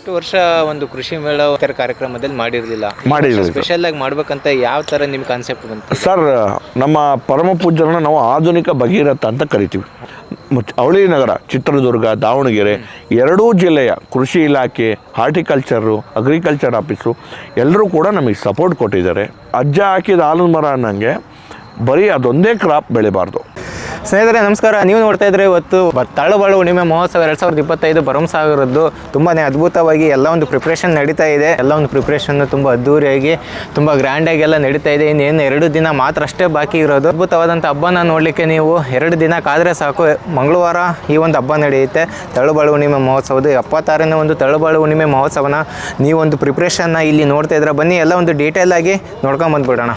ಇಷ್ಟು ವರ್ಷ ಒಂದು ಕೃಷಿ ಮೇಳ ಥರ ಕಾರ್ಯಕ್ರಮದಲ್ಲಿ ಮಾಡಿರಲಿಲ್ಲ. ಮಾಡಿರಲಿಲ್ಲ. ಸ್ಪೆಷಲ್ ಆಗಿ ಮಾಡ್ಬೇಕಂತ ಯಾವ ಥರ ನಿಮ್ಮ ಕಾನ್ಸೆಪ್ಟ್ ಬಂತು? ಸರ್ ನಮ್ಮ ಪರಮ ಪೂಜ್ಯರನ್ನ ನಾವು ಆಧುನಿಕ ಭಗೀರಥ ಅಂತ ಕರಿತೀವಿ. ಅವಳಿ ನಗರ ಚಿತ್ರದುರ್ಗ ದಾವಣಗೆರೆ ಎರಡೂ ಜಿಲ್ಲೆಯ ಕೃಷಿ ಇಲಾಖೆ ಹಾರ್ಟಿಕಲ್ಚರು ಅಗ್ರಿಕಲ್ಚರ್ ಆಫೀಸು ಎಲ್ಲರೂ ಕೂಡ ನಮಗೆ ಸಪೋರ್ಟ್ ಕೊಟ್ಟಿದ್ದಾರೆ. ಅಜ್ಜ ಹಾಕಿದ ಆಲದ ಮರ ಅನ್ನಂಗೆ ಬರೀ ಅದೊಂದೇ ಕ್ರಾಪ್ ಬೆಳಿಬಾರ್ದು. ಸ್ನೇಹಿತರೆ, ನಮಸ್ಕಾರ. ನೀವು ನೋಡ್ತಾ ಇದ್ರೆ ಇವತ್ತು ತಳ್ಳು ತಳ್ಳಬಾಳು ಹುಣ್ಣಿಮೆ ಮಹೋತ್ಸವ ಎರಡ್ ಸಾವಿರದ ಇಪ್ಪತ್ತೈದು ಭರಮಸಾಗರದ್ದು ತುಂಬಾನೇ ಅದ್ಭುತವಾಗಿ ಎಲ್ಲ ಒಂದು ಪ್ರಿಪ್ರೇಷನ್ ನಡೀತಾ ಇದೆ. ಎಲ್ಲ ಒಂದು ಪ್ರಿಪ್ರೇಷನ್ ತುಂಬಾ ಅದ್ದೂರಿಯಾಗಿ, ತುಂಬಾ ಗ್ರ್ಯಾಂಡ್ ಆಗಿ ಎಲ್ಲ ನಡೀತಾ ಇದೆ. ಇನ್ನೇನು ಎರಡು ದಿನ ಮಾತ್ರ ಅಷ್ಟೇ ಬಾಕಿ ಇರೋದು. ಅದ್ಭುತವಾದಂಥ ಹಬ್ಬನ ನೋಡಲಿಕ್ಕೆ ನೀವು ಎರಡು ದಿನ ಕಾದ್ರೆ ಸಾಕು. ಮಂಗಳವಾರ ಈ ಒಂದು ಹಬ್ಬ ನಡೆಯುತ್ತೆ. ತಳ್ಳಬಾಳು ಹುಣ್ಣಿಮೆ ಮಹೋತ್ಸವದ ಎಪ್ಪತ್ತಾರನೇ ಒಂದು ತಳ್ಳಬಾಳು ಹುಣ್ಣಿಮೆ ಮಹೋತ್ಸವನ ನೀವೊಂದು ಪ್ರಿಪ್ರೇಷನ್ನ ಇಲ್ಲಿ ನೋಡ್ತಾ ಇದ್ರೆ ಬನ್ನಿ. ಎಲ್ಲ ಒಂದು ಡೀಟೇಲ್ ಆಗಿ ನೋಡ್ಕೊಂಡ್ ಬಂದ್ಬಿಡೋಣ.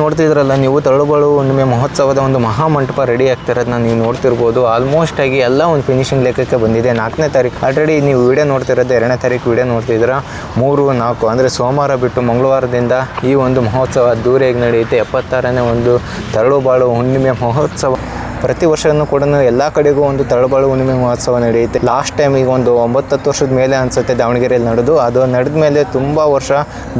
ನೋಡ್ತಿದ್ರಲ್ಲ, ನೀವು ತಳುಬಳು ಹುಣ್ಣಿಮೆ ಮಹೋತ್ಸವದ ಒಂದು ಮಹಾಮಂಟಪ ರೆಡಿ ಆಗ್ತಿರೋದನ್ನ ನೀವು ನೋಡ್ತಿರ್ಬೋದು. ಆಲ್ಮೋಸ್ಟ್ ಆಗಿ ಎಲ್ಲ ಒಂದು ಫಿನಿಶಿಂಗ್ ಲೆಕ್ಕಕ್ಕೆ ಬಂದಿದೆ. ನಾಲ್ಕನೇ ತಾರೀಕು ಆಲ್ರೆಡಿ ನೀವು ವಿಡಿಯೋ ನೋಡ್ತಿರೋದು, ಎರಡನೇ ತಾರೀಕು ವಿಡಿಯೋ ನೋಡ್ತಿದ್ರ ಮೂರು, ನಾಲ್ಕು, ಅಂದರೆ ಸೋಮವಾರ ಬಿಟ್ಟು ಮಂಗಳವಾರದಿಂದ ಈ ಒಂದು ಮಹೋತ್ಸವ ದೂರೇಗೆ ನಡೆಯುತ್ತೆ. ಎಪ್ಪತ್ತಾರನೇ ಒಂದು ತರಳುಬಾಳು ಹುಣ್ಣಿಮೆ ಮಹೋತ್ಸವ. ಪ್ರತಿ ವರ್ಷನೂ ಕೂಡ ಎಲ್ಲ ಕಡೆಗೂ ಒಂದು ತಳಬಾಳು ಹುಣ್ಣಿಮೆ ಮಹೋತ್ಸವ ನಡೆಯುತ್ತೆ. ಲಾಸ್ಟ್ ಟೈಮ್ ಈಗ ಒಂದು ಒಂಬತ್ತು ಹತ್ತು ವರ್ಷದ ಮೇಲೆ ಅನಿಸುತ್ತೆ ದಾವಣಗೆರೆಯಲ್ಲಿ ನಡೆದು. ಅದು ನಡೆದ ಮೇಲೆ ತುಂಬ ವರ್ಷ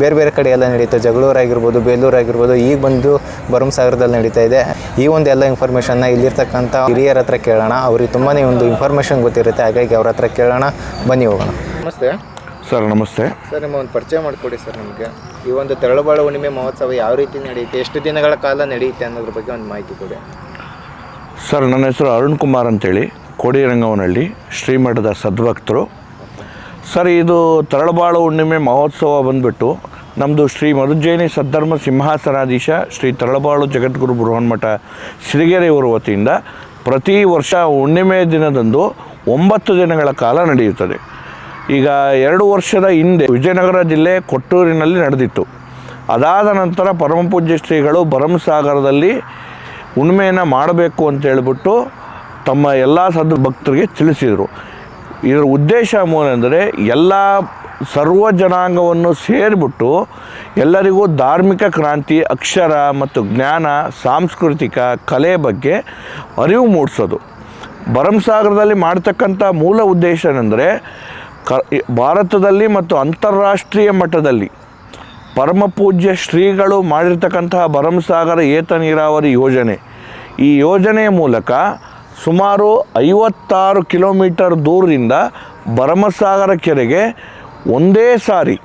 ಬೇರೆ ಬೇರೆ ಕಡೆ ಎಲ್ಲ ನಡೀತು ಜಗಳೂರು ಆಗಿರ್ಬೋದು ಬೇಲೂರು ಆಗಿರ್ಬೋದು ಈಗ ಬಂದು ಭರಮಸಾಗರದಲ್ಲಿ ನಡೀತಾ ಇದೆ. ಈ ಒಂದು ಎಲ್ಲ ಇನ್ಫಾರ್ಮೇಷನ್ನ ಇಲ್ಲಿರ್ತಕ್ಕಂಥ ಹಿರಿಯರ ಹತ್ರ ಕೇಳೋಣ. ಅವ್ರಿಗೆ ತುಂಬಾ ಒಂದು ಇನ್ಫಾರ್ಮೇಷನ್ ಗೊತ್ತಿರುತ್ತೆ. ಹಾಗಾಗಿ ಅವ್ರ ಹತ್ರ ಕೇಳೋಣ. ಬನ್ನಿ ಹೋಗೋಣ. ನಮಸ್ತೆ. ಸರ್ ನಮಸ್ತೆ. ಸರ್ ನಿಮ್ಮ ಒಂದು ಪರಿಚಯ ಮಾಡಿಕೊಡಿ ಸರ್ ನಮಗೆ. ಈ ಒಂದು ತೆರಳುಬಾಳು ಹುಣ್ಣಿಮೆ ಮಹೋತ್ಸವ ಯಾವ ರೀತಿ ನಡೆಯುತ್ತೆ? ಎಷ್ಟು ದಿನಗಳ ಕಾಲ ನಡೆಯುತ್ತೆ ಅನ್ನೋದ್ರ ಬಗ್ಗೆ ಒಂದು ಮಾಹಿತಿ ಕೊಡಿ. ಸರ್, ನನ್ನ ಹೆಸರು ಅರುಣ್ ಕುಮಾರ್ ಅಂತೇಳಿ. ಕೋಡಿರಂಗವನಹಳ್ಳಿ ಶ್ರೀಮಠದ ಸದ್ಭಕ್ತರು. ಸರ್, ಇದು ತರಳಬಾಳು ಹುಣ್ಣಿಮೆ ಮಹೋತ್ಸವ ಬಂದ್ಬಿಟ್ಟು ನಮ್ಮದು ಶ್ರೀ ಮರುಜೈನಿ ಸದ್ಧರ್ಮ ಸಿಂಹಾಸನಾಧೀಶ ಶ್ರೀ ತರಳಬಾಳು ಜಗದ್ಗುರು ಬೃಹನ್ಮಠ ಸಿರಿಗೆರೆಯವರ ವತಿಯಿಂದ ಪ್ರತಿ ವರ್ಷ ಹುಣ್ಣಿಮೆ ದಿನದಂದು ಒಂಬತ್ತು ದಿನಗಳ ಕಾಲ ನಡೆಯುತ್ತದೆ. ಈಗ ಎರಡು ವರ್ಷದ ಹಿಂದೆ ವಿಜಯನಗರ ಜಿಲ್ಲೆ ಕೊಟ್ಟೂರಿನಲ್ಲಿ ನಡೆದಿತ್ತು. ಅದಾದ ನಂತರ ಪರಮಪೂಜ್ಯ ಶ್ರೀಗಳು ಭರಮಸಾಗರದಲ್ಲಿ ಹುಣ್ಣಿಮೆಯನ್ನು ಮಾಡಬೇಕು ಅಂತ ಹೇಳಿಬಿಟ್ಟು ತಮ್ಮ ಎಲ್ಲ ಸದ್ ಭಕ್ತರಿಗೆ ತಿಳಿಸಿದರು. ಇದರ ಉದ್ದೇಶ ಮೂಲೆಂದರೆ ಎಲ್ಲ ಸರ್ವ ಜನಾಂಗವನ್ನು ಸೇರಿಬಿಟ್ಟು ಎಲ್ಲರಿಗೂ ಧಾರ್ಮಿಕ ಕ್ರಾಂತಿ, ಅಕ್ಷರ ಮತ್ತು ಜ್ಞಾನ, ಸಾಂಸ್ಕೃತಿಕ ಕಲೆ ಬಗ್ಗೆ ಅರಿವು ಮೂಡಿಸೋದು. ಭರಮಸಾಗರದಲ್ಲಿ ಮಾಡ್ತಕ್ಕಂಥ ಮೂಲ ಉದ್ದೇಶ ಏನೆಂದರೆ ಕ ಭಾರತದಲ್ಲಿ ಮತ್ತು ಅಂತಾರಾಷ್ಟ್ರೀಯ ಮಟ್ಟದಲ್ಲಿ ಪರಮ ಪೂಜ್ಯ ಶ್ರೀಗಳು ಮಾಡಿರ್ತಕ್ಕಂತಹ ಭರಮಸಾಗರ ಏತ ನೀರಾವರಿ ಯೋಜನೆ. ಈ ಯೋಜನೆಯ ಮೂಲಕ ಸುಮಾರು ಐವತ್ತಾರು ಕಿಲೋಮೀಟರ್ ದೂರದಿಂದ ಭರಮಸಾಗರ ಕೆರೆಗೆ ಒಂದೇ ಸಾರಿ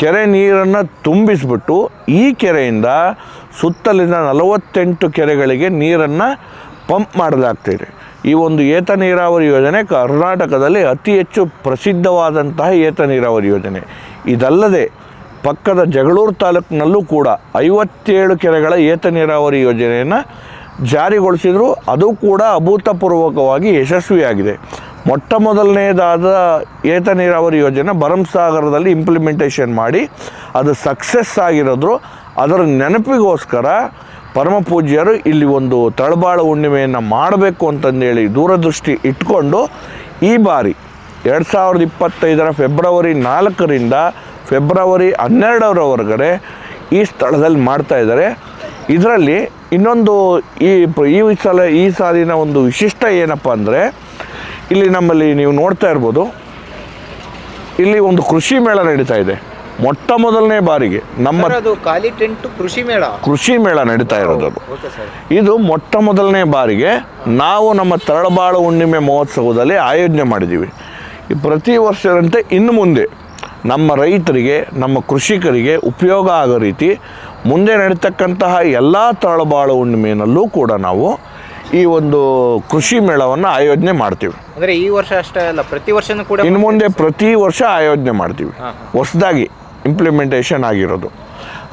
ಕೆರೆ ನೀರನ್ನು ತುಂಬಿಸಿಬಿಟ್ಟು ಈ ಕೆರೆಯಿಂದ ಸುತ್ತಲಿನ ನಲವತ್ತೆಂಟು ಕೆರೆಗಳಿಗೆ ನೀರನ್ನು ಪಂಪ್ ಮಾಡಲಾಗ್ತಿದೆ. ಈ ಒಂದು ಏತ ನೀರಾವರಿ ಯೋಜನೆ ಕರ್ನಾಟಕದಲ್ಲಿ ಅತಿ ಹೆಚ್ಚು ಪ್ರಸಿದ್ಧವಾದಂತಹ ಏತ ನೀರಾವರಿ ಯೋಜನೆ. ಇದಲ್ಲದೆ ಪಕ್ಕದ ಜಗಳೂರು ತಾಲೂಕಿನಲ್ಲೂ ಕೂಡ ಐವತ್ತೇಳು ಕೆರೆಗಳ ಏತ ನೀರಾವರಿ ಯೋಜನೆಯನ್ನು ಜಾರಿಗೊಳಿಸಿದ್ರು. ಅದು ಕೂಡ ಅಭೂತಪೂರ್ವಕವಾಗಿ ಯಶಸ್ವಿಯಾಗಿದೆ. ಮೊಟ್ಟ ಮೊದಲನೇದಾದ ಏತ ನೀರಾವರಿ ಯೋಜನೆ ಭರಂಸಾಗರದಲ್ಲಿ ಇಂಪ್ಲಿಮೆಂಟೇಷನ್ ಮಾಡಿ ಅದು ಸಕ್ಸಸ್ ಆಗಿರೋದ್ರು. ಅದರ ನೆನಪಿಗೋಸ್ಕರ ಪರಮ ಪೂಜ್ಯರು ಇಲ್ಲಿ ಒಂದು ತಳಬಾಳು ಹುಣ್ಣಿಮೆಯನ್ನು ಮಾಡಬೇಕು ಅಂತಂದೇಳಿ ದೂರದೃಷ್ಟಿ ಇಟ್ಕೊಂಡು ಈ ಬಾರಿ ಎರಡು ಸಾವಿರದ ಇಪ್ಪತ್ತೈದರ ಫೆಬ್ರವರಿ ನಾಲ್ಕರಿಂದ ಫೆಬ್ರವರಿ ಹನ್ನೆರಡರವರೆಗೆ ಈ ಸ್ಥಳದಲ್ಲಿ ಮಾಡ್ತಾ ಇದ್ದಾರೆ. ಇದರಲ್ಲಿ ಇನ್ನೊಂದು ಈ ಈ ಸಲ ಈ ಸಾಲಿನ ಒಂದು ವಿಶಿಷ್ಟ ಏನಪ್ಪ ಅಂದರೆ ಇಲ್ಲಿ ನಮ್ಮಲ್ಲಿ ನೀವು ನೋಡ್ತಾ ಇರ್ಬೋದು ಇಲ್ಲಿ ಒಂದು ಕೃಷಿ ಮೇಳ ನಡೀತಾ ಇದೆ. ಮೊಟ್ಟ ಮೊದಲನೇ ಬಾರಿಗೆ ನಮ್ಮ ಖಾಲಿ ಟೆಂಟ್ ಕೃಷಿ ಮೇಳ? ಕೃಷಿ ಮೇಳ ನಡೀತಾ ಇರೋದು ಇದು ಮೊಟ್ಟ ಮೊದಲನೇ ಬಾರಿಗೆ ನಾವು ನಮ್ಮ ತರಳಬಾಳು ಹುಣ್ಣಿಮೆ ಮಹೋತ್ಸವದಲ್ಲಿ ಆಯೋಜನೆ ಮಾಡಿದ್ದೀವಿ. ಪ್ರತಿ ವರ್ಷದಂತೆ ಇನ್ನು ಮುಂದೆ ನಮ್ಮ ರೈತರಿಗೆ ನಮ್ಮ ಕೃಷಿಕರಿಗೆ ಉಪಯೋಗ ಆಗೋ ರೀತಿ ಮುಂದೆ ನಡೀತಕ್ಕಂತಹ ಎಲ್ಲ ತಾಳಬಾಳು ಹುಣ್ಣಿಮೆಯಲ್ಲೂ ಕೂಡ ನಾವು ಈ ಒಂದು ಕೃಷಿ ಮೇಳವನ್ನು ಆಯೋಜನೆ ಮಾಡ್ತೀವಿ. ಅಂದರೆ ಈ ವರ್ಷ ಅಷ್ಟೇ ಅಲ್ಲ ಪ್ರತಿ ವರ್ಷನೂ ಕೂಡ ಇನ್ನು ಮುಂದೆ ಪ್ರತಿ ವರ್ಷ ಆಯೋಜನೆ ಮಾಡ್ತೀವಿ. ಹೊಸದಾಗಿ ಇಂಪ್ಲಿಮೆಂಟೇಷನ್ ಆಗಿರೋದು.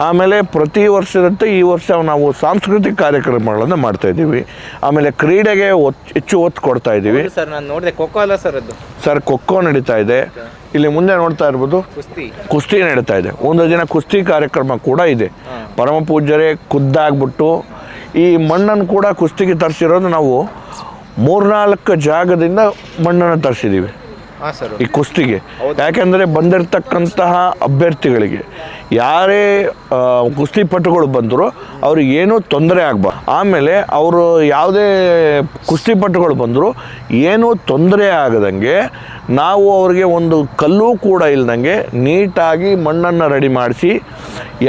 ಆಮೇಲೆ ಪ್ರತಿ ವರ್ಷದಂತೆ ಈ ವರ್ಷ ನಾವು ಸಾಂಸ್ಕೃತಿಕ ಕಾರ್ಯಕ್ರಮಗಳನ್ನು ಮಾಡ್ತಾ ಇದ್ದೀವಿ. ಆಮೇಲೆ ಕ್ರೀಡೆಗೆ ಒತ್ತು ಹೆಚ್ಚು ಒತ್ತು ಕೊಡ್ತಾ ಇದ್ದೀವಿ. ಸರ್ ನಾನು ನೋಡಿದೆ ಖೋಖೋ ಅಲ್ಲ ಸರ್ ಅದು. ಸರ್ ಖೋಖೋ ನಡೀತಾ ಇದೆ. ಇಲ್ಲಿ ಮುಂದೆ ನೋಡ್ತಾ ಇರ್ಬೋದು ಕುಸ್ತಿ. ಕುಸ್ತಿ ನಡೀತಾ ಇದೆ. ಒಂದು ದಿನ ಕುಸ್ತಿ ಕಾರ್ಯಕ್ರಮ ಕೂಡ ಇದೆ. ಪರಮ ಪೂಜ್ಯರೇ ಖುದ್ದಾಗ್ಬಿಟ್ಟು ಈ ಮಣ್ಣನ್ನು ಕೂಡ ಕುಸ್ತಿಗೆ ತರಿಸಿರೋದು ನಾವು ಮೂರ್ನಾಲ್ಕು ಜಾಗದಿಂದ ಮಣ್ಣನ್ನು ತರಿಸಿದ್ದೀವಿ ಈ ಕುಸ್ತಿಗೆ. ಯಾಕೆಂದರೆ ಬಂದಿರತಕ್ಕಂತಹ ಅಭ್ಯರ್ಥಿಗಳಿಗೆ ಯಾರೇ ಕುಸ್ತಿಪಟುಗಳು ಬಂದರೂ ಅವ್ರಿಗೆ ಏನೂ ತೊಂದರೆ ಆಗಬಾರ್ದು. ಆಮೇಲೆ ಅವರು ಯಾವುದೇ ಕುಸ್ತಿಪಟುಗಳು ಬಂದರೂ ಏನೂ ತೊಂದರೆ ಆಗದಂಗೆ ನಾವು ಅವ್ರಿಗೆ ಒಂದು ಕಲ್ಲು ಕೂಡ ಇಲ್ದಂಗೆ ನೀಟಾಗಿ ಮಣ್ಣನ್ನು ರೆಡಿ ಮಾಡಿಸಿ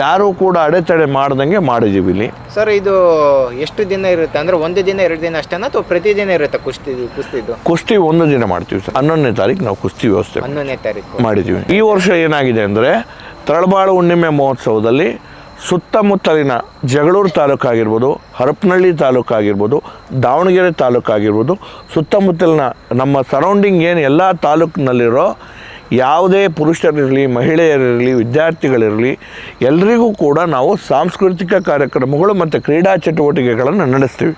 ಯಾರೂ ಕೂಡ ಅಡೆತಡೆ ಮಾಡ್ದಂಗೆ ಮಾಡಿದ್ದೀವಿ ಇಲ್ಲಿ. ಸರ್ ಇದು ಎಷ್ಟು ದಿನ ಇರುತ್ತೆ? ಅಂದ್ರೆ ಒಂದು ದಿನ ಎರಡು ದಿನ ಅಷ್ಟೇನಾ ಅಥವಾ ಪ್ರತಿದಿನ ಇರುತ್ತೆ ಕುಸ್ತಿ ಕುಸ್ತಿದು? ಕುಸ್ತಿ ಒಂದು ದಿನ ಮಾಡ್ತೀವಿ ಸರ್. ಹನ್ನೊಂದನೇ ತಾರೀಕು. ನಾವು ಕುಸ್ತಿ ವ್ಯವಸ್ಥೆ ಹನ್ನೊಂದನೇ ತಾರೀಕು. ಮಾಡಿದ್ದೀವಿ. ಈ ವರ್ಷ ಏನಾಗಿದೆ ಅಂದರೆ ತರಳಬಾಳು ಹುಣ್ಣಿಮೆ ಮಹೋತ್ಸವದಲ್ಲಿ ಸುತ್ತಮುತ್ತಲಿನ ಜಗಳೂರು ತಾಲೂಕಾಗಿರ್ಬೋದು ಹರಪನಹಳ್ಳಿ ತಾಲೂಕಾಗಿರ್ಬೋದು ದಾವಣಗೆರೆ ತಾಲೂಕಾಗಿರ್ಬೋದು ಸುತ್ತಮುತ್ತಲಿನ ನಮ್ಮ ಸರೌಂಡಿಂಗ್ ಏನು ಎಲ್ಲ ತಾಲೂಕಿನಲ್ಲಿರೋ ಯಾವುದೇ ಪುರುಷರಿರಲಿ ಮಹಿಳೆಯರಿರಲಿ ವಿದ್ಯಾರ್ಥಿಗಳಿರಲಿ ಎಲ್ರಿಗೂ ಕೂಡ ನಾವು ಸಾಂಸ್ಕೃತಿಕ ಕಾರ್ಯಕ್ರಮಗಳು ಮತ್ತು ಕ್ರೀಡಾ ಚಟುವಟಿಕೆಗಳನ್ನು ನಡೆಸ್ತೀವಿ.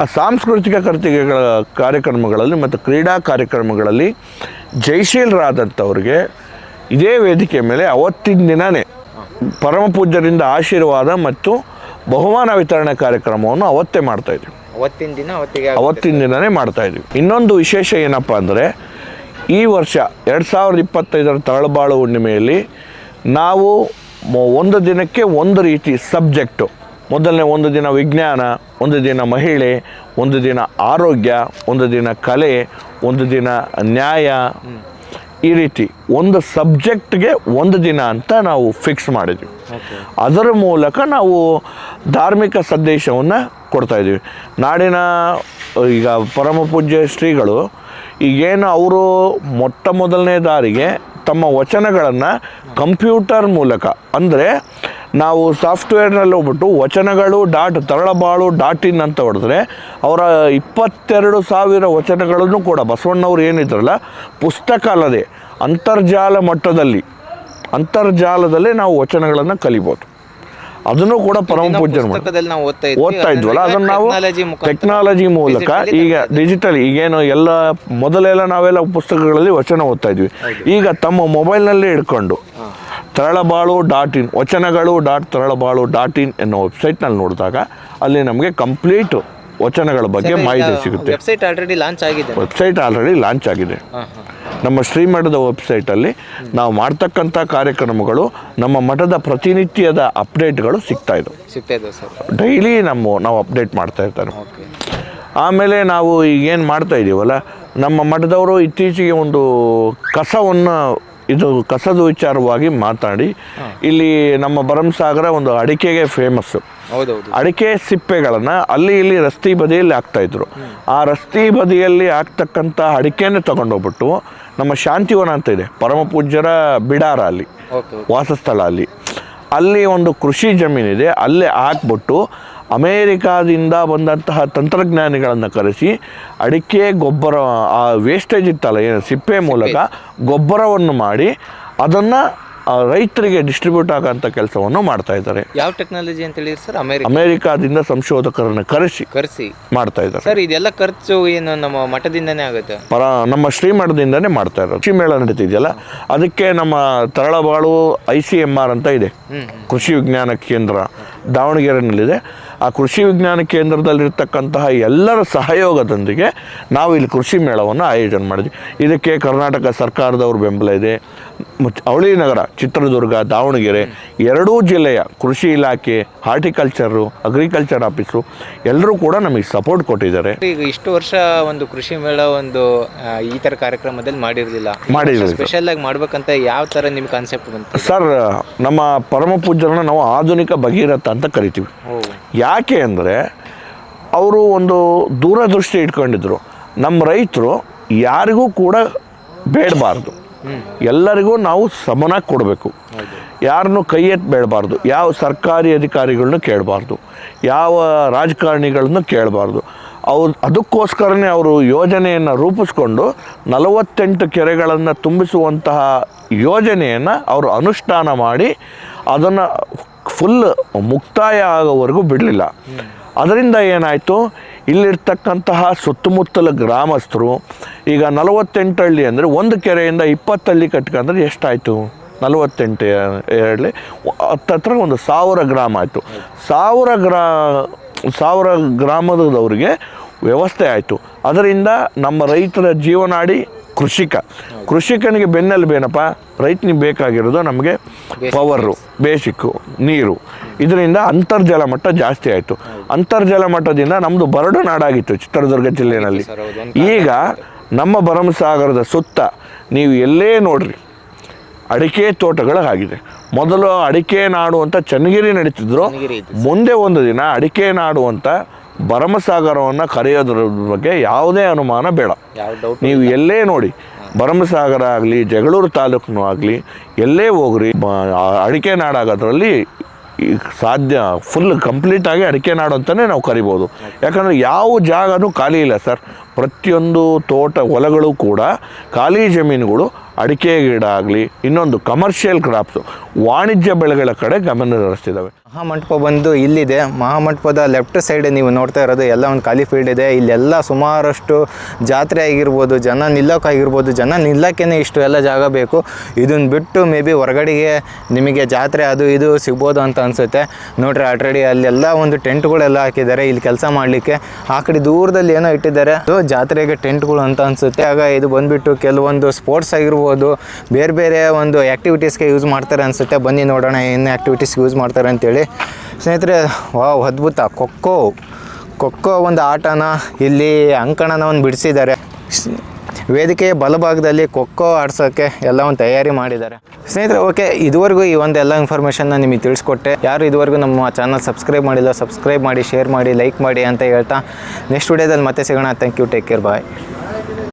ಆ ಸಾಂಸ್ಕೃತಿಕ ಕರ್ತಿಕೆಗಳ ಕಾರ್ಯಕ್ರಮಗಳಲ್ಲಿ ಮತ್ತು ಕ್ರೀಡಾ ಕಾರ್ಯಕ್ರಮಗಳಲ್ಲಿ ಜಯಶೀಲರಾದಂಥವ್ರಿಗೆ ಇದೇ ವೇದಿಕೆ ಮೇಲೆ ಅವತ್ತಿನ ದಿನವೇ ಪರಮ ಪೂಜ್ಯರಿಂದ ಆಶೀರ್ವಾದ ಮತ್ತು ಬಹುಮಾನ ವಿತರಣೆ ಕಾರ್ಯಕ್ರಮವನ್ನು ಅವತ್ತೇ ಮಾಡ್ತಾಯಿದ್ವಿ ಅವತ್ತಿನ ದಿನ ಅವತ್ತಿಗೆ. ಅವತ್ತಿನ ದಿನವೇ ಮಾಡ್ತಾಯಿದ್ವಿ ಇನ್ನೊಂದು ವಿಶೇಷ ಏನಪ್ಪ ಅಂದರೆ ಈ ವರ್ಷ ಎರಡು ಸಾವಿರದ ಇಪ್ಪತ್ತೈದರ ತಳಬಾಳು ಹುಣ್ಣಿಮೆಯಲ್ಲಿ ನಾವು ಒಂದು ದಿನಕ್ಕೆ ಒಂದು ರೀತಿ ಸಬ್ಜೆಕ್ಟು ಮೊದಲನೇ ಒಂದು ದಿನ ವಿಜ್ಞಾನ ಒಂದು ದಿನ ಮಹಿಳೆ ಒಂದು ದಿನ ಆರೋಗ್ಯ ಒಂದು ದಿನ ಕಲೆ ಒಂದು ದಿನ ನ್ಯಾಯ. ಈ ರೀತಿ ಒಂದು ಸಬ್ಜೆಕ್ಟ್ಗೆ ಒಂದು ದಿನ ಅಂತ ನಾವು ಫಿಕ್ಸ್ ಮಾಡಿದ್ವಿ. ಅದರ ಮೂಲಕ ನಾವು ಧಾರ್ಮಿಕ ಸಂದೇಶವನ್ನು ಕೊಡ್ತಾ ಇದ್ದೀವಿ ನಾಡಿನ ಈಗ ಪರಮ ಪೂಜ್ಯ ಶ್ರೀಗಳು ಈಗೇನು ಅವರು ಮೊಟ್ಟ ಮೊದಲನೇ ದಾರಿಗೆ ತಮ್ಮ ವಚನಗಳನ್ನು ಕಂಪ್ಯೂಟರ್ ಮೂಲಕ ಅಂದರೆ ನಾವು ಸಾಫ್ಟ್ವೇರ್ನಲ್ಲಿ ಹೋಗ್ಬಿಟ್ಟು ವಚನಗಳು ಡಾಟ್ ತರಳಬಾಳು ಡಾಟ್ ಇನ್ ಅಂತ ಹೊಡೆದ್ರೆ ಅವರ ಇಪ್ಪತ್ತೆರಡು ಸಾವಿರ ವಚನಗಳನ್ನು ಕೂಡ ಬಸವಣ್ಣವ್ರು ಏನಿದ್ರಲ್ಲ ಪುಸ್ತಕ ಅಲ್ಲದೆ ಅಂತರ್ಜಾಲ ಮಟ್ಟದಲ್ಲಿ ಅಂತರ್ಜಾಲದಲ್ಲೇ ನಾವು ವಚನಗಳನ್ನು ಕಲಿಬೋದು. ಅದನ್ನು ಕೂಡ ಪರಮ ಪೂಜ್ಯರು ಓದ್ತಾ ಇದ್ವಿ ಓದ್ತಾ ಇದ್ವಲ್ಲ? ಅದನ್ನು ನಾವು ಟೆಕ್ನಾಲಜಿ ಮೂಲಕ ಈಗ ಡಿಜಿಟಲ್ ಈಗೇನು ಎಲ್ಲ ಮೊದಲೆಲ್ಲ ನಾವೆಲ್ಲ ಪುಸ್ತಕಗಳಲ್ಲಿ ವಚನ ಓದ್ತಾ ಇದ್ವಿ. ಈಗ ತಮ್ಮ ಮೊಬೈಲ್ನಲ್ಲೇ ಹಿಡ್ಕೊಂಡು ತರಳಬಾಳು ಡಾಟ್ ಇನ್ ವಚನಗಳು ಡಾಟ್ ತರಳಬಾಳು ಡಾಟ್ ಇನ್ ಎನ್ನೋ ವೆಬ್ಸೈಟ್ನಲ್ಲಿ ನೋಡಿದಾಗ ಅಲ್ಲಿ ನಮಗೆ ಕಂಪ್ಲೀಟ್ ವಚನಗಳ ಬಗ್ಗೆ ಮಾಹಿತಿ ಸಿಗುತ್ತೆ. ವೆಬ್ಸೈಟ್ ಆಲ್ರೆಡಿ ಲಾಂಚ್ ಆಗಿದೆ. ವೆಬ್ಸೈಟ್ ಆಲ್ರೆಡಿ ಲಾಂಚ್ ಆಗಿದೆ. ನಮ್ಮ ಶ್ರೀಮಠದ ವೆಬ್ಸೈಟಲ್ಲಿ ನಾವು ಮಾಡ್ತಕ್ಕಂಥ ಕಾರ್ಯಕ್ರಮಗಳು ನಮ್ಮ ಮಠದ ಪ್ರತಿನಿತ್ಯದ ಅಪ್ಡೇಟ್ಗಳು ಸಿಗ್ತಾ ಇದ್ದವು ಸಿಗ್ತಾ ಇದೆ ಸರ್. ಡೈಲಿ ನಮ್ಮ ನಾವು ಅಪ್ಡೇಟ್ ಮಾಡ್ತಾ ಇರ್ತಾರೆ. ಆಮೇಲೆ ನಾವು ಈಗೇನು ಮಾಡ್ತಾ ಇದ್ದೀವಲ್ಲ ನಮ್ಮ ಮಠದವರು ಇತ್ತೀಚೆಗೆ ಒಂದು ಕಸವನ್ನು ಇದು ಕಸದ ವಿಚಾರವಾಗಿ ಮಾತಾಡಿ ಇಲ್ಲಿ ನಮ್ಮ ಭರಮಸಾಗರ ಒಂದು ಅಡಿಕೆಗೆ ಫೇಮಸ್ಸು ಅಡಿಕೆ ಸಿಪ್ಪೆಗಳನ್ನು ಅಲ್ಲಿ ಇಲ್ಲಿ ರಸ್ತೆ ಬದಿಯಲ್ಲಿ ಹಾಕ್ತಾಯಿದ್ರು ಆ ರಸ್ತೆ ಬದಿಯಲ್ಲಿ ಹಾಕ್ತಕ್ಕಂಥ ಅಡಿಕೆಯನ್ನು ತಗೊಂಡೋಗ್ಬಿಟ್ಟು ನಮ್ಮ ಶಾಂತಿವನ ಅಂತ ಇದೆ ಪರಮ ಪೂಜ್ಯರ ಬಿಡಾರ ಅಲ್ಲಿ ವಾಸಸ್ಥಳ ಅಲ್ಲಿ. ಅಲ್ಲಿ ಒಂದು ಕೃಷಿ ಜಮೀನಿದೆ ಅಲ್ಲೇ ಹಾಕ್ಬಿಟ್ಟು ಅಮೇರಿಕಾದಿಂದ ಬಂದಂತಹ ತಂತ್ರಜ್ಞಾನಿಗಳನ್ನು ಕರೆಸಿ ಅಡಿಕೆ ಗೊಬ್ಬರ ಆ ವೇಸ್ಟೇಜ್ ಇತ್ತಲ್ಲ ಏನು ಸಿಪ್ಪೆ ಮೂಲಕ ಗೊಬ್ಬರವನ್ನು ಮಾಡಿ ಅದನ್ನು ರೈತರಿಗೆ ಡಿಸ್ಟ್ರಿಬ್ಯೂಟ್ ಆಗೋಂಥ ಕೆಲಸವನ್ನು ಮಾಡ್ತಾ ಇದ್ದಾರೆ. ಯಾವ ಟೆಕ್ನಾಲಜಿ ಅಂತ ಹೇಳಿದ್ರೆ ಸರ್? ಅಮೆರಿಕ. ಅಮೇರಿಕಾದಿಂದ ಸಂಶೋಧಕರನ್ನು ಕರೆಸಿ ಕರೆಸಿ. ಮಾಡ್ತಾ ಇದ್ದಾರೆ. ಸರ್ ಇದೆಲ್ಲ ಖರ್ಚು ಏನು ನಮ್ಮ ಮಠದಿಂದನೇ ಆಗುತ್ತೆ? ಪರ ನಮ್ಮ ಶ್ರೀಮಠದಿಂದನೇ ಮಾಡ್ತಾ ಇರೋದು. ಕೃಷಿ ಮೇಳ ನಡೀತಿದೆಯಲ್ಲ ಅದಕ್ಕೆ ನಮ್ಮ Taralabalu I C M R ಅಂತ ಇದೆ. ಕೃಷಿ ವಿಜ್ಞಾನ ಕೇಂದ್ರ ದಾವಣಗೆರೆನಲ್ಲಿದೆ. ಆ ಕೃಷಿ ವಿಜ್ಞಾನ ಕೇಂದ್ರದಲ್ಲಿರ್ತಕ್ಕಂತಹ ಎಲ್ಲರ ಸಹಯೋಗದೊಂದಿಗೆ ನಾವು ಇಲ್ಲಿ ಕೃಷಿ ಮೇಳವನ್ನು ಆಯೋಜನೆ ಮಾಡಿದ್ವಿ. ಇದಕ್ಕೆ ಕರ್ನಾಟಕ ಸರ್ಕಾರದವ್ರ ಬೆಂಬಲ ಇದೆ. ಅವಳಿ ನಗರ ಚಿತ್ರದುರ್ಗ ದಾವಣಗೆರೆ ಎರಡೂ ಜಿಲ್ಲೆಯ ಕೃಷಿ ಇಲಾಖೆ ಹಾರ್ಟಿಕಲ್ಚರು ಅಗ್ರಿಕಲ್ಚರ್ ಆಫೀಸು ಎಲ್ಲರೂ ಕೂಡ ನಮಗೆ ಸಪೋರ್ಟ್ ಕೊಟ್ಟಿದ್ದಾರೆ. ಈಗ ಇಷ್ಟು ವರ್ಷ ಒಂದು ಕೃಷಿ ಮೇಳ ಒಂದು ಈ ಥರ ಕಾರ್ಯಕ್ರಮದಲ್ಲಿ ಮಾಡಿರಲಿಲ್ಲ. ಸರ್. ಸ್ಪೆಷಲ್ ಆಗಿ ಮಾಡ್ಬೇಕಂತ ಯಾವ ಥರ ನಿಮ್ಗೆ ಕಾನ್ಸೆಪ್ಟ್ ಬಂತು? ಸರ್ ನಮ್ಮ ಪರಮ ಪೂಜ್ಯರನ್ನ ನಾವು ಆಧುನಿಕ ಭಗೀರಥ ಅಂತ ಕರಿತೀವಿ. ಯಾಕೆ ಅಂದರೆ ಅವರು ಒಂದು ದೂರದೃಷ್ಟಿ ಇಟ್ಕೊಂಡಿದ್ರು. ನಮ್ಮ ರೈತರು ಯಾರಿಗೂ ಕೂಡ ಬೇಡಬಾರ್ದು. ಎಲ್ಲರಿಗೂ ನಾವು ಸಮನಾಗಿ ಕೊಡಬೇಕು. ಯಾರನ್ನು ಕೈ ಎತ್ತಿ ಬೇಡಬಾರ್ದು. ಯಾವ ಸರ್ಕಾರಿ ಅಧಿಕಾರಿಗಳನ್ನ ಕೇಳಬಾರ್ದು. ಯಾವ ರಾಜಕಾರಣಿಗಳನ್ನ ಕೇಳಬಾರ್ದು. ಅವ್ರು ಅದಕ್ಕೋಸ್ಕರನೇ ಅವರು ಯೋಜನೆಯನ್ನು ರೂಪಿಸ್ಕೊಂಡು ನಲವತ್ತೆಂಟು ಕೆರೆಗಳನ್ನು ತುಂಬಿಸುವಂತಹ ಯೋಜನೆಯನ್ನು ಅವರು ಅನುಷ್ಠಾನ ಮಾಡಿ ಅದನ್ನು ಫುಲ್ ಮುಕ್ತಾಯ ಆಗೋವರೆಗೂ ಬಿಡಲಿಲ್ಲ. ಅದರಿಂದ ಏನಾಯಿತು? ಇಲ್ಲಿರ್ತಕ್ಕಂತಹ ಸುತ್ತಮುತ್ತಲ ಗ್ರಾಮಸ್ಥರು ಈಗ ನಲವತ್ತೆಂಟು ಹಳ್ಳಿ ಅಂದರೆ ಒಂದು ಕೆರೆಯಿಂದ ಇಪ್ಪತ್ತು ಹಳ್ಳಿ ಕಟ್ಕೊಂಡ್ರೆ ಎಷ್ಟಾಯಿತು? ನಲವತ್ತೆಂಟು ಹಳ್ಳಿ ಹತ್ತತ್ರ ಒಂದು ಸಾವಿರ ಗ್ರಾಮ ಆಯಿತು. ಸಾವಿರ ಗ್ರಾ ಸಾವಿರ ಗ್ರಾಮದವ್ರಿಗೆ ವ್ಯವಸ್ಥೆ ಆಯಿತು. ಅದರಿಂದ ನಮ್ಮ ರೈತರ ಜೀವನಾಡಿ ಕೃಷಿಕ. ಕೃಷಿಕನಿಗೆ ಬೆನ್ನೆಲುಬೇನಪ್ಪ? ರೈತನಿಗೆ ಬೇಕಾಗಿರೋದು ನಮಗೆ ಪವರು ಬೇಸಿಕ್ಕು ನೀರು. ಇದರಿಂದ ಅಂತರ್ಜಲ ಮಟ್ಟ ಜಾಸ್ತಿ ಆಯಿತು. ಅಂತರ್ಜಲ ಮಟ್ಟದಿಂದ ನಮ್ಮದು ಬರಡು ನಾಡಾಗಿತ್ತು ಚಿತ್ರದುರ್ಗ ಜಿಲ್ಲೆಯಲ್ಲಿ ಈಗ ನಮ್ಮ ಭರಮಸಾಗರದ ಸುತ್ತ ನೀವು ಎಲ್ಲೇ ನೋಡ್ರಿ ಅಡಿಕೆ ತೋಟಗಳಾಗಿದೆ. ಮೊದಲು ಅಡಿಕೆ ನಾಡು ಅಂತ ಚನ್ನಗಿರಿ ನಡೀತಿದ್ರು. ಮುಂದೆ ಒಂದು ದಿನ ಅಡಿಕೆ ನಾಡು ಅಂತ ಭರಮಸಾಗರವನ್ನು ಕರೆಯೋದ್ರ ಬಗ್ಗೆ ಯಾವುದೇ ಅನುಮಾನ ಬೇಡ. ನೀವು ಎಲ್ಲೇ ನೋಡಿ ಭರಮಸಾಗರ ಆಗಲಿ, ಜಗಳೂರು ತಾಲೂಕು ಆಗಲಿ, ಎಲ್ಲೇ ಹೋಗ್ರಿ ಅಡಿಕೆ ನಾಡಾಗೋದ್ರಲ್ಲಿ ಈಗ ಸಾಧ್ಯ ಫುಲ್ ಕಂಪ್ಲೀಟಾಗಿ ಅಡಿಕೆ ನಾಡು ಅಂತಲೇ ನಾವು ಕರಿಬೋದು. ಯಾಕಂದರೆ ಯಾವ ಜಾಗನೂ ಖಾಲಿ ಇಲ್ಲ ಸರ್. ಪ್ರತಿಯೊಂದು ತೋಟ, ಹೊಲಗಳು ಕೂಡ ಖಾಲಿ ಜಮೀನುಗಳು ಅಡಿಕೆ ಗಿಡ ಆಗಲಿ, ಇನ್ನೊಂದು ಕಮರ್ಷಿಯಲ್ ಕ್ರಾಪ್ಸು ವಾಣಿಜ್ಯ ಬೆಳೆಗಳ ಕಡೆ ಗಮನ ಹರಿಸ್ತಿದ್ದಾವೆ ಮಹಾಮಂಟಪ ಬಂದು ಇಲ್ಲಿದೆ. ಮಹಾಮಂಟಪದ ಲೆಫ್ಟ್ ಸೈಡ್ ನೀವು ನೋಡ್ತಾ ಇರೋದು ಎಲ್ಲ ಒಂದು ಖಾಲಿ ಫೀಲ್ಡ್ ಇದೆ. ಇಲ್ಲೆಲ್ಲ ಸುಮಾರಷ್ಟು ಜಾತ್ರೆ ಆಗಿರ್ಬೋದು, ಜನ ನಿಲ್ಲೋಕ್ಕಾಗಿರ್ಬೋದು ಜನ ನಿಲ್ಲಕ್ಕೇ ಇಷ್ಟು ಎಲ್ಲ ಜಾಗ ಬೇಕು. ಇದನ್ನು ಬಿಟ್ಟು ಮೇ ಬಿ ಹೊರಗಡೆಗೆ ನಿಮಗೆ ಜಾತ್ರೆ ಅದು ಇದು ಸಿಗ್ಬೋದು ಅಂತ ಅನಿಸುತ್ತೆ. ನೋಡ್ರಿ ಆಲ್ರೆಡಿ ಅಲ್ಲೆಲ್ಲ ಒಂದು ಟೆಂಟ್ಗಳೆಲ್ಲ ಹಾಕಿದ್ದಾರೆ. ಇಲ್ಲಿ ಕೆಲಸ ಮಾಡಲಿಕ್ಕೆ ಆ ಕಡೆ ದೂರದಲ್ಲಿ ಏನೋ ಇಟ್ಟಿದ್ದಾರೆ. ಅದು ಜಾತ್ರೆಗೆ ಟೆಂಟ್ಗಳು ಅಂತ ಅನಿಸುತ್ತೆ. ಆಗ ಇದು ಬಂದುಬಿಟ್ಟು ಕೆಲವೊಂದು ಸ್ಪೋರ್ಟ್ಸ್ ಆಗಿರ್ಬೋದು ಬೇರೆ ಬೇರೆ ಒಂದು ಆ್ಯಕ್ಟಿವಿಟೀಸ್ಗೆ ಯೂಸ್ ಮಾಡ್ತಾರೆ ಅನಿಸುತ್ತೆ. ಬನ್ನಿ ನೋಡೋಣ ಏನು ಆ್ಯಕ್ಟಿವಿಟೀಸ್ಗೆ ಯೂಸ್ ಮಾಡ್ತಾರೆ ಅಂತೇಳಿ. ಸ್ನೇಹಿತರೆ, ವಾವ್, ಅದ್ಭುತ. ಖೋಖೋ. ಖೋಖೋ ಒಂದು ಆಟನ ಇಲ್ಲಿ ಅಂಕಣನ ಒಂದು ಬಿಡಿಸಿದ್ದಾರೆ. ವೇದಿಕೆಯ ಬಲಭಾಗದಲ್ಲಿ ಖೋಖೋ ಆಡ್ಸೋಕ್ಕೆ ಎಲ್ಲ ಒಂದು ತಯಾರಿ ಮಾಡಿದ್ದಾರೆ. ಸ್ನೇಹಿತರೆ, ಓಕೆ, ಇದುವರೆಗೂ ಈ ಒಂದು ಎಲ್ಲ ಇನ್ಫಾರ್ಮೇಷನ್ನ ನಿಮಗೆ ತಿಳಿಸ್ಕೊಟ್ಟೆ. ಯಾರು ಇದುವರೆಗೂ ನಮ್ಮ ಚಾನಲ್ ಸಬ್ಸ್ಕ್ರೈಬ್ ಮಾಡಿಲ್ಲ ಸಬ್ಸ್ಕ್ರೈಬ್ ಮಾಡಿ ಶೇರ್ ಮಾಡಿ ಲೈಕ್ ಮಾಡಿ ಅಂತ ಹೇಳ್ತಾ ನೆಕ್ಸ್ಟ್ ವಿಡಿಯೋದಲ್ಲಿ ಮತ್ತೆ ಸಿಗೋಣ. Thank you take care bye